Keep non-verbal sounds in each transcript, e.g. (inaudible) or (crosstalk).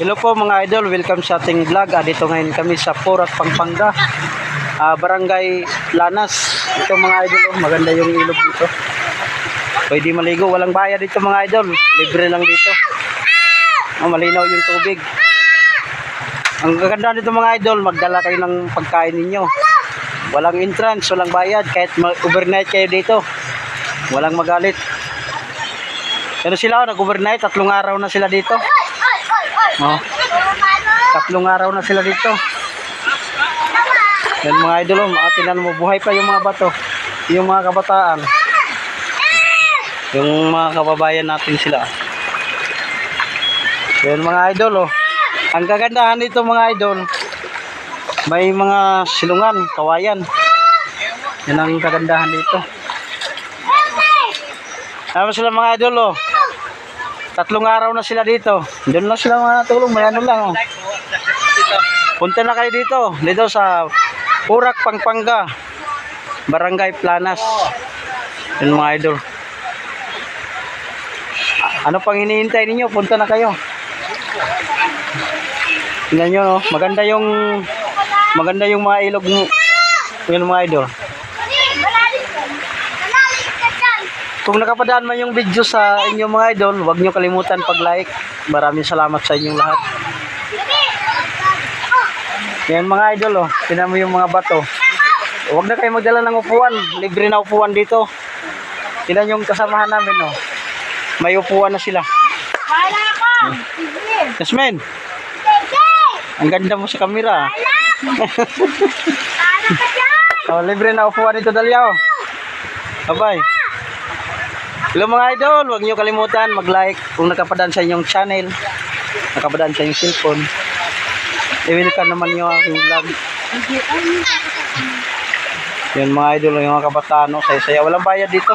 Hello po mga idol, welcome sa ating vlog. Ah, dito ngayon kami sa Porac, Pampanga. Ah, Barangay Lanas. Ito mga idol, oh, maganda yung ilog dito. Pwede maligo, walang bayad dito mga idol. Libre lang dito. Oh, malinaw yung tubig. Ang gaganda dito mga idol, magdala kayo ng pagkain ninyo. Walang entrance, walang bayad. Kahit overnight kayo dito. Walang magalit. Pero sila, nag-overnight. Tatlong araw na sila dito. Oh. Tatlong araw na sila dito. Yan mga idol, oh, tingnan mo, buhay pa yung mga bato. Yung mga kabataan. Yung mga kababayan natin sila. Yan mga idol, oh. Ang kagandahan dito mga idol, may mga silungan, kawayan. Yan ang kagandahan dito. Ano sila mga idol, oh. Tatlong araw na sila dito. Doon lang sila mga tulong. May ano lang. Oh. Punta na kayo dito. Dito sa Purak, Pampanga. Barangay Planas. Yun mga idol. Ano pang hinihintay ninyo? Punta na kayo. Tingnan nyo, no? Maganda yung maganda yung mga ilog. Yun mga idol. Kung nakapadaan man yung video sa inyong mga idol, huwag nyo kalimutan pag-like. Maraming salamat sa inyong lahat. Yan mga idol, oh. Tinan mo yung mga bato. Huwag na kayo magdala ng upuan. Libre na upuan dito. Tinan yung kasamahan namin, oh. May upuan na sila. Wala ka! Jasmine, ang ganda mo sa camera. Wala dyan! (laughs) Oh, libre na upuan dito, Dalia, oh. Bye-bye. Hello mga idol, huwag niyo kalimutan mag-like kung nakapadaan sa inyong channel, nakapadaan sa inyong cellphone. I-welcome naman yung aking vlog. Yan mga idol, yung mga kabataan, no? saya-saya. Walang bayad dito.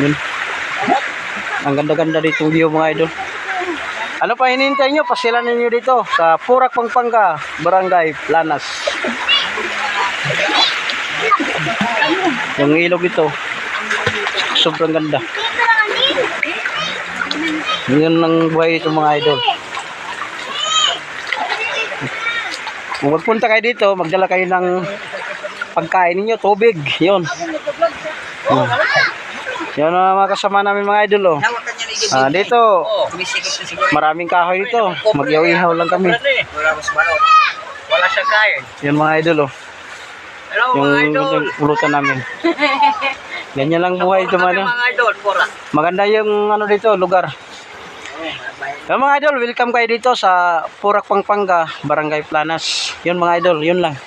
Yun. Ang ganda-ganda dito view mga idol. Ano pa hinihintay nyo? Pasyalan ninyo dito sa Purak, Pampanga, Barangay Planas. Yung ilog ito, sobrang ganda. Yun ang buhay ito mga idol. Kung magpunta kayo dito, magdala kayo ng pagkain ninyo, tubig. Yun. Yun. Yan ang mga kasama namin mga idol. Oh. Ah, dito, maraming kahoy dito. Magyaw-ihaw lang kami. Wala siya kain. Yan mga idol. Oh. Hello Yung, mga idol. yung pulutan namin. (laughs) Ganyan lang buhay ito mga idol. Mga idol. Maganda yung ano dito, lugar. Yung mga idol, welcome kayo dito sa Purak Pampanga, Barangay Planas. Yun mga idol, yun lang.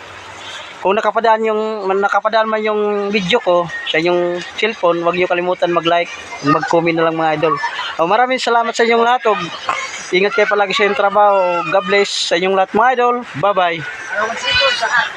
Kung nakapadaan yung nakapadaan man yung video ko sa inyong cellphone, huwag niyo kalimutan mag-like, mag-comment na lang mga idol. Oh, maraming salamat sa inyong lahat. Oh. Ingat kayo palagi sa inyong trabaho. God bless sa inyong lahat mga idol. Bye-bye. Ano